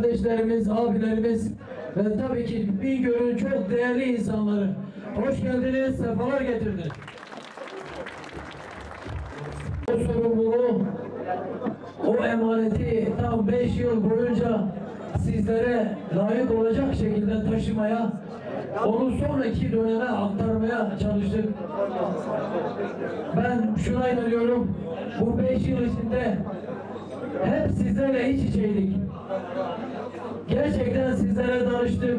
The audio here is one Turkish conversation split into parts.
kardeşlerimiz, abilerimiz ve tabii ki Bingöl'ün çok değerli insanları. Hoş geldiniz, sefalar getirdiniz. O sorumluluğu, o emaneti tam 5 yıl boyunca sizlere layık olacak şekilde taşımaya, onu sonraki döneme aktarmaya çalıştık. Ben şuna inanıyorum, bu 5 yıl içinde hep sizlerle iç içeydik. Gerçekten sizlere danıştık,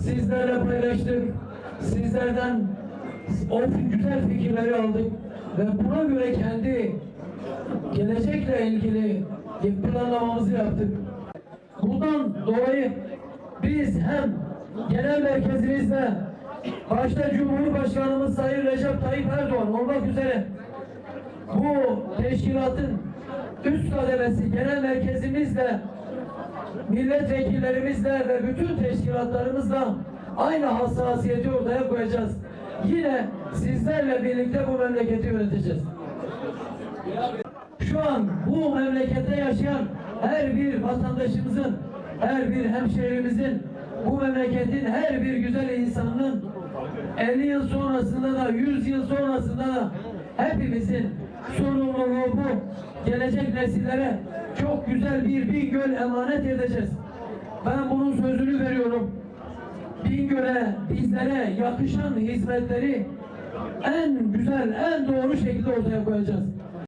sizlerle paylaştık, sizlerden o güzel fikirleri aldık ve buna göre kendi gelecekle ilgili planlamamızı yaptık. Bundan dolayı biz hem genel merkezimizde başta Cumhurbaşkanımız Sayın Recep Tayyip Erdoğan olmak üzere bu teşkilatın üst kademesi genel merkezimizle milletvekillerimizle ve bütün teşkilatlarımızla aynı hassasiyeti ortaya koyacağız. Yine sizlerle birlikte bu memleketi yöneteceğiz. Şu an bu memlekette yaşayan her bir vatandaşımızın, her bir hemşehrimizin, bu memleketin her bir güzel insanının 50 yıl sonrasında da 100 yıl sonrasında da hepimizin sorumluluğu bu. Gelecek nesillere çok güzel bir Bingöl emanet edeceğiz. Ben bunun sözünü veriyorum. Bingöl'e, bizlere yakışan hizmetleri en güzel, en doğru şekilde ortaya koyacağız.